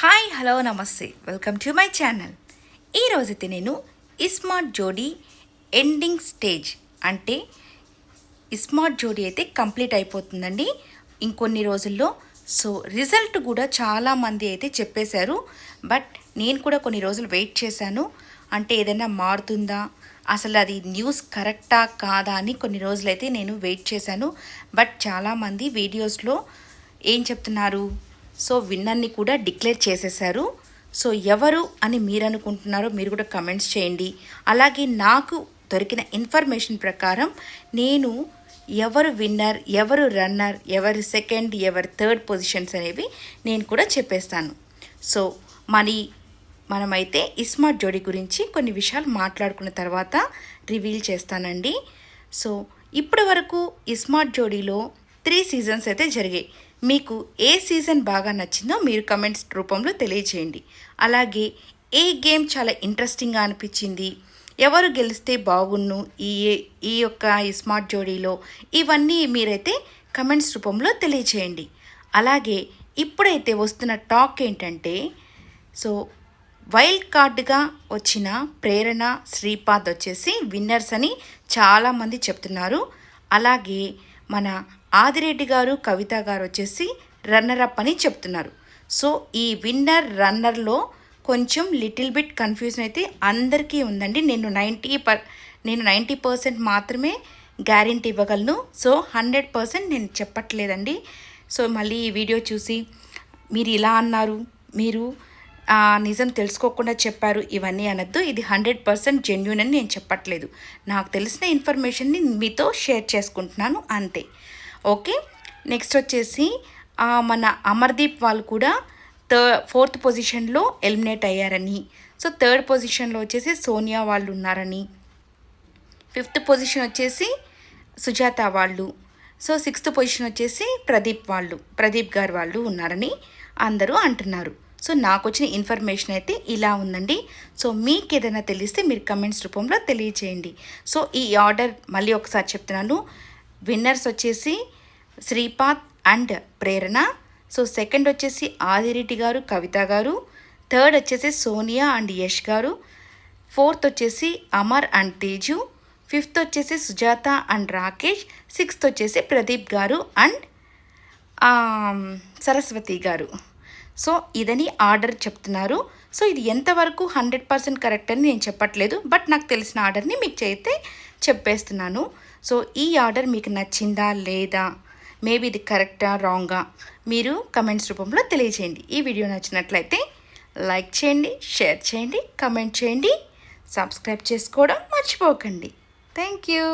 Hi hello నమస్తే. Welcome to my channel. ఈరోజైతే నేను ఇస్మార్ట్ జోడీ ఎండింగ్ స్టేజ్ అంటే ఇస్మార్ట్ జోడీ అయితే కంప్లీట్ అయిపోతుందండి ఇంకొన్ని రోజుల్లో. సో రిజల్ట్ కూడా చాలామంది అయితే చెప్పేశారు. బట్ నేను కూడా కొన్ని రోజులు వెయిట్ చేశాను. అంటే ఏదైనా మారుతుందా? అసలు అది న్యూస్ కరెక్టా? కాదా? అని కొన్ని రోజులైతే నేను వెయిట్ చేశాను. బట్ చాలామంది వీడియోస్లో ఏం చెప్తున్నారు? సో విన్నర్ని కూడా డిక్లేర్ చేసేశారు. సో ఎవరు అని మీరు అనుకుంటున్నారో మీరు కూడా కమెంట్స్ చేయండి. అలాగే నాకు దొరికిన ఇన్ఫర్మేషన్ ప్రకారం నేను ఎవరు విన్నర్ ఎవరు రన్నర్ ఎవరు సెకండ్ ఎవరు థర్డ్ పొజిషన్స్ అనేవి నేను కూడా చెప్పేస్తాను. సో మరి మనమైతే ఇస్మార్ట్ జోడీ గురించి కొన్ని విషయాలు మాట్లాడుకున్న తర్వాత రివీల్ చేస్తానండి. సో ఇప్పటి వరకు ఇస్మార్ట్ జోడీలో త్రీ సీజన్స్ అయితే జరిగాయి. మీకు ఏ సీజన్ బాగా నచ్చిందో మీరు కమెంట్స్ రూపంలో తెలియజేయండి. అలాగే ఏ గేమ్ చాలా ఇంట్రెస్టింగ్గా అనిపించింది? ఎవరు గెలిస్తే బాగున్ను? ఈ ఈ యొక్క ఈ స్మార్ట్ జోడీలో ఇవన్నీ మీరైతే కమెంట్స్ రూపంలో తెలియచేయండి అలాగే ఇప్పుడైతే వస్తున్న టాక్ ఏంటంటే సో వైల్డ్ కార్డ్గా వచ్చిన ప్రేరణ శ్రీపాద్ వచ్చేసి విన్నర్స్ అని చాలామంది చెప్తున్నారు. అలాగే మన ఆదిరెడ్డి గారు కవిత గారు వచ్చేసి రన్నర్ అప్ అని చెప్తున్నారు. సో ఈ విన్నర్ రన్నర్లో కొంచెం లిటిల్ బిట్ కన్ఫ్యూజన్ అయితే అందరికీ ఉందండి. నేను నైంటీ పర్ నేను నైంటీ పర్సెంట్ మాత్రమే గ్యారెంటీ ఇవ్వగలను. సో హండ్రెడ్ పర్సెంట్ నేను చెప్పట్లేదండి. సో మళ్ళీ ఈ వీడియో చూసి మీరు ఇలా అన్నారు మీరు నిజం తెలుసుకోకుండా చెప్పారు ఇవన్నీ అనొద్దు. ఇది హండ్రెడ్ పర్సెంట్ జెన్యున్ అని నేను చెప్పట్లేదు. నాకు తెలిసిన ఇన్ఫర్మేషన్ని మీతో షేర్ చేసుకుంటున్నాను. అంతే. ఓకే నెక్స్ట్ వచ్చేసి మన అమర్దీప్ వాళ్ళు కూడా థర్ ఫోర్త్ పొజిషన్లో ఎలిమినేట్ అయ్యారని. సో థర్డ్ పొజిషన్లో వచ్చేసి సోనియా వాళ్ళు ఉన్నారని. ఫిఫ్త్ పొజిషన్ వచ్చేసి సుజాత వాళ్ళు. సో సిక్స్త్ పొజిషన్ వచ్చేసి ప్రదీప్ వాళ్ళు ప్రదీప్ గారు వాళ్ళు ఉన్నారని అందరూ అంటున్నారు. సో నాకు వచ్చిన ఇన్ఫర్మేషన్ అయితే ఇలా ఉందండి. సో మీకు ఏదైనా తెలిస్తే మీరు కమెంట్స్ రూపంలో తెలియచేయండి. సో ఈ ఆర్డర్ మళ్ళీ ఒకసారి చెప్తున్నాను. విన్నర్స్ వచ్చేసి Sripad and Prerana. So second వచ్చేసి ఆదిరెడ్డి గారు కవిత గారు. థర్డ్ వచ్చేసి సోనియా అండ్ యష్ గారు. ఫోర్త్ వచ్చేసి అమర్ అండ్ తేజు. ఫిఫ్త్ వచ్చేసి సుజాత అండ్ రాకేష్. సిక్స్త్ వచ్చేసి ప్రదీప్ గారు అండ్ సరస్వతి గారు. సో ఇదని ఆర్డర్ చెప్తున్నారు. సో ఇది ఎంతవరకు హండ్రెడ్ పర్సెంట్ కరెక్ట్ అని నేను చెప్పట్లేదు. బట్ నాకు తెలిసిన ఆర్డర్ని మీకు అయితే చెప్పేస్తున్నాను. సో ఈ ఆర్డర్ మీకు నచ్చిందా లేదా? మేబీ ఇది కరెక్టా రాంగా? మీరు కమెంట్స్ రూపంలో తెలియచేయండి. ఈ వీడియో నచ్చినట్లయితే లైక్ చేయండి షేర్ చేయండి కమెంట్ చేయండి సబ్స్క్రైబ్ చేసుకోవడం మర్చిపోకండి. Thank you